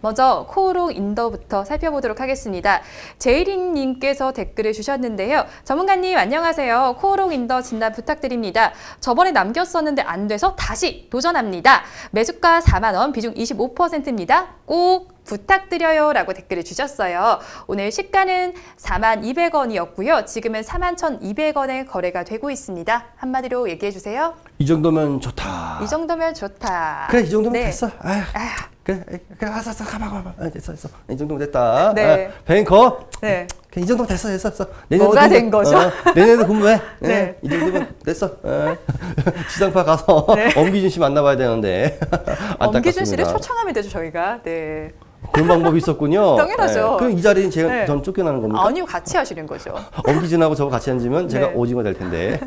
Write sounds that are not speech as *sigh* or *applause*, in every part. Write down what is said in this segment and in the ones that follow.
먼저 코오롱 인더부터 살펴보도록 하겠습니다. 제이린님께서 댓글을 주셨는데요. 전문가님 안녕하세요. 코오롱 인더 진단 부탁드립니다. 저번에 남겼었는데 안 돼서 다시 도전합니다. 매수가 4만 원, 비중 25%입니다. 꼭 부탁드려요 라고 댓글을 주셨어요. 오늘 시가는 4만 200원이었고요. 지금은 4만 1,200원에 거래가 되고 있습니다. 한마디로 얘기해 주세요. 이 정도면 좋다. 이 정도면 좋다. 그래 이 정도면 네. 됐어. 아휴, 아휴. 그래 그래 알았어 알았어 가봐 가봐. 아, 됐어 됐어. 이 정도면 됐다. 네. 아, 뱅커. 네. 그래, 이 정도면 됐어 됐어 됐어. 뭐가 된 거죠? 어, 내년에도 공부해. *laughs* 네. 네. 이 정도면 됐어. 어. *laughs* 지상파 가서 네. *laughs* 엄기준 씨 만나봐야 되는데. 엄기준 씨를. 초청하면 되죠 저희가. 네. 그런 방법이 있었군요. 당연하죠. 그럼 이 자리는 제가 네. 전 쫓겨나는 겁니까? 아니요 같이 하시는 거죠. 엄기준하고 저거 같이 앉으면 제가 네. 오징어 될 텐데.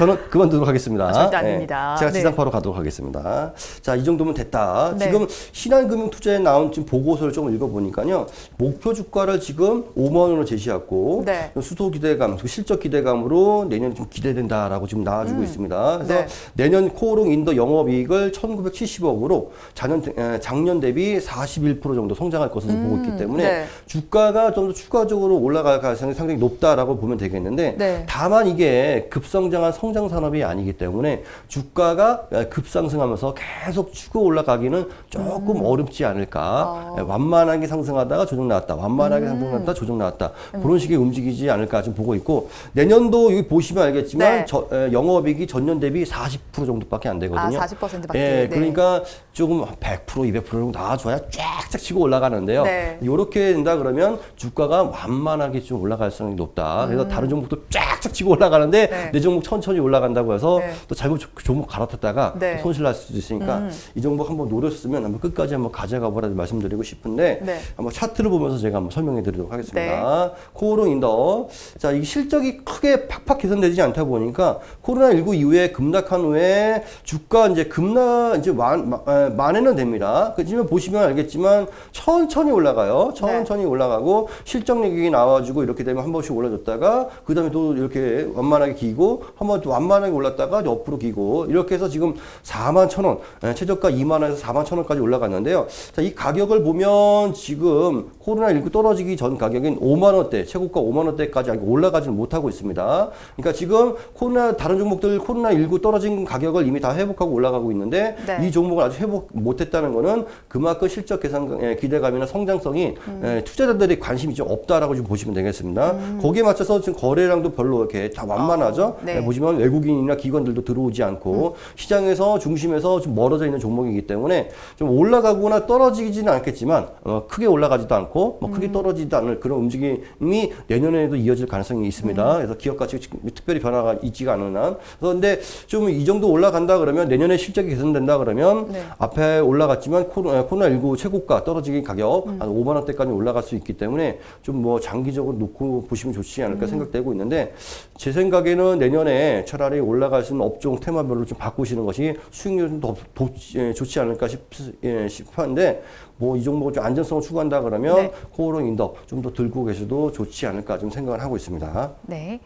저는 그만두도록 하겠습니다. 아, 절대 아닙니다. 네. 제가 네. 지상파로 가도록 하겠습니다. 자, 이 정도면 됐다. 네. 지금 신한금융투자에 나온 지금 보고서를 좀 읽어보니까요. 목표 주가를 지금 5만 원으로 제시했고 네. 수도 기대감, 그 실적 기대감으로 내년에 좀 기대된다라고 지금 나와주고 있습니다. 그래서 네. 내년 코오롱 인도 영업이익을 1,970억으로 작년, 에, 작년 대비 41% 정도 성장할 것으로 보고 있기 때문에 네. 주가가 좀 더 추가적으로 올라갈 가능성이 상당히 높다라고 보면 되겠는데 네. 다만 이게 급성장한 성장 산업이 아니기 때문에 주가가 급상승하면서 계속 추고 올라가기는 조금 어렵지 않을까. 어. 완만하게 상승하다가 조정 나왔다. 완만하게 상승하다가 조정 나왔다. 그런 식의 움직이지 않을까 좀 보고 있고 내년도 여기 보시면 알겠지만 네. 저, 에, 영업이익이 전년 대비 40% 정도밖에 안 되거든요. 아 40%밖에. 예, 네. 그러니까 조금 100% 200% 정도 나와줘야 쫙쫙 치고 올라가는데요. 네. 이렇게 된다 그러면 주가가 완만하게 좀 올라갈 가능성이 높다. 그래서 다른 종목도 쫙쫙 치고 음. 올라가는데 네. 내 종목 천천히 올라간다고 해서 네. 또 잘못 조- 종목 갈아탔다가 네. 또 손실 날 수도 있으니까 음. 이 종목 한번 노렸으면 한번 끝까지 한번 가져가 보라 말씀드리고 싶은데 네. 한번 차트를 보면서 제가 한번 설명해 드리도록 하겠습니다. 코오롱 인더. 자, 이 실적이 크게 팍팍 개선되지 않다 보니까 코로나19 이후에 급락한 후에 주가 이제 급락 이제 완, 마- 에, 만회는 됩니다. 그지만 보시면 알겠지만 천천히 올라가요. 천천히 올라가고 실적 얘기 나와주고 이렇게 되면 한 번씩 올라줬다가 그 다음에 또 이렇게 완만하게 기고 한번또 완만하게 올랐다가 옆으로 기고 이렇게 해서 지금 4만 천 원, 에, 최저가 2만 원에서 4만 천 원까지 올라갔는데요. 자, 이 가격을 보면 지금 코로나19 떨어지기 전 가격인 5만 원대, 최고가 5만 원대까지 아직 올라가지는 못하고 있습니다. 그러니까 지금 코로나 다른 종목들 코로나19 떨어진 가격을 이미 다 회복하고 올라가고 있는데 네. 이 종목을 아직 회복 못했다는 거는 그만큼 실적 개선 에, 기대감이나 성장성이 에, 투자자들의 관심이 좀 없다라고 좀 보시면 되겠습니다. 거기에 맞춰서 지금 거래량도 별로 이렇게 다 완만하죠. 어, 네. 에, 보시면 외국인이나 기관들도 들어오지 않고 시장에서 중심에서 좀 멀어져 있는 종목이기 때문에 좀 올라가거나 떨어지지는 않겠지만 어, 크게 올라가지도 않고 뭐 크게 떨어지지도 않을 그런 움직임이 내년에도 이어질 가능성이 있습니다. 그래서 기업 가치 특별히 변화가 있지가 않은 한. 근데 좀 이 정도 올라간다 그러면 내년에 실적이 개선된다 그러면 네. 앞에 올라갔지만 코로나, 코로나19 최고가 떨어지기 가격 한 5만 원대까지 올라갈 수 있기 때문에 좀 뭐 장기적으로 놓고 보시면 좋지 않을까 생각되고 있는데 제 생각에는 내년에 차라리 올라갈 수 있는 업종 테마별로 좀 바꾸시는 것이 수익률이 더 도- 예, 좋지 않을까 싶, 예, 싶은데 뭐 이 종목을 좀 안전성을 추구한다 그러면 네. 코오롱 인더 좀더 들고 계셔도 좋지 않을까 좀 생각을 하고 있습니다. 네.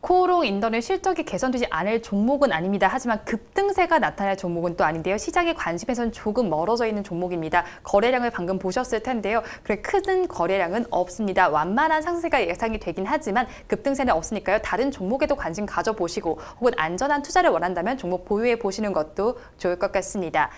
코오롱 인더는 실적이 개선되지 않을 종목은 아닙니다. 하지만 급등세가 나타날 종목은 또 아닌데요. 시장의 관심에선 조금 멀어져 있는 종목입니다. 거래량을 방금 보셨을 텐데요. 그래 큰 거래량은 없습니다. 완만한 상승세가 예상이 되긴 하지만 급등세는 없으니까요. 다른 종목에도 관심 가져보시고 혹은 안전한 투자를 원한다면 종목 보유해 보시는 것도 좋을 것 같습니다.